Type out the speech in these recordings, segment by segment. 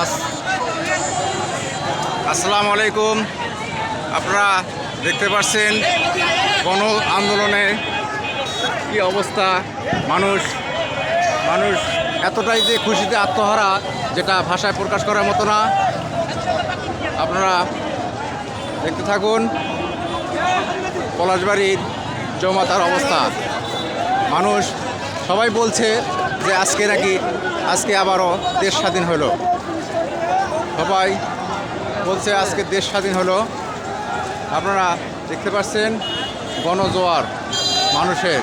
আস- আসসালামু আলাইকুম আপনারা দেখতে পাচ্ছেন গণ আন্দোলনে কি অবস্থা? মানুষ মানুষ এতটাই যে খুশিতে আত্মহারা, যেটা ভাষায় প্রকাশ করার মতো না। আপনারা দেখতে থাকুন পলাশবাড়ির জমাতার অবস্থা। মানুষ সবাই বলছে যে আজকে নাকি, আজকে আবারও দেশ স্বাধীন হলো। সবাই বলছে আজকে দেশ স্বাধীন হলো। আপনারা দেখতে পাচ্ছেন গণজোয়ার মানুষের।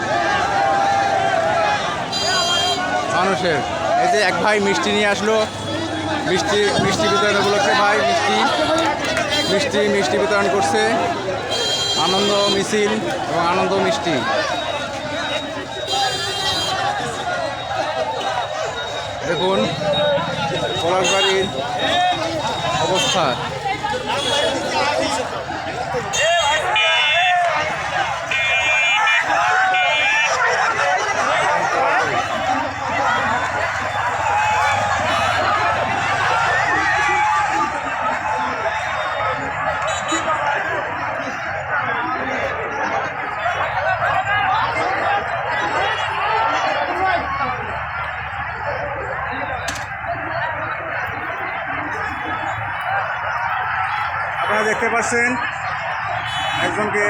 মানুষের। এই যে এক ভাই মিষ্টি নিয়ে আসলো। মিষ্টি মিষ্টি বিতরণ উপলক্ষে ভাই, মিষ্টি। মিষ্টি মিষ্টি বিতরণ করছে। আনন্দ মিছিল এবং আনন্দ মিষ্টি। দেখুন পলাশবাড়ির অবস্থা দেখতে পাচ্ছেন একজনকে।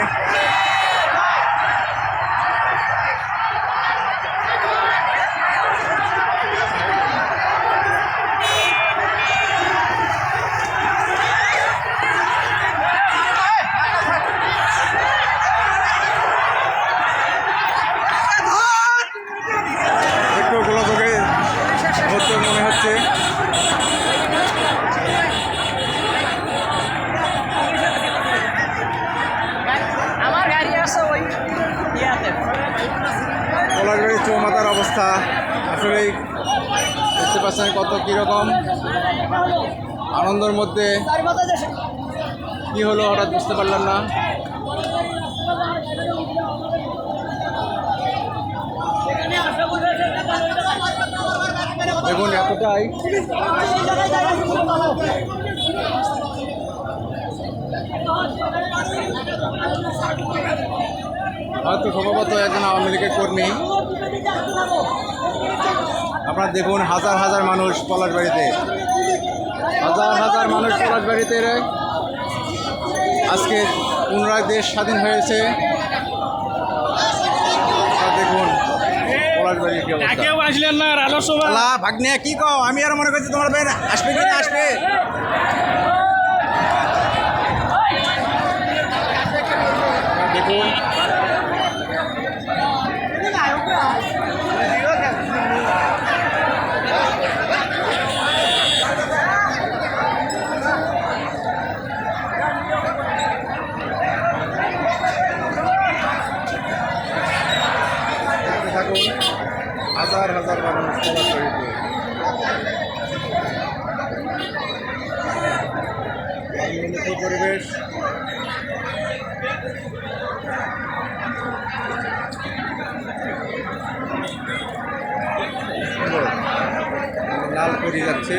পলাশবাড়ির চৌমাতার অবস্থা আসলেই দেখতে পাচ্ছেন কত কীরকম আনন্দের মধ্যে। কি হলো হঠাৎ বুঝতে পারলাম না। দেখুন, এতটাই সম্ভবত একজন আওয়ামী লীগের কর্মী। আপনারা দেখুন হাজার হাজার মানুষ পলাশবাড়িতে হাজার হাজার মানুষ পলাশবাড়িতে রে। আজকে পুনরায় দেশ স্বাধীন হয়েছে। দেখুন আসলেন না ভাগ্নে কি কও? আমি আর মনে করছি তোমার ভাই আসবে কি আসবে দেখুন দেখতে থাকুন হাজার হাজার মানুষ আনন্দমুখর পরিবেশ লাল যাচ্ছে।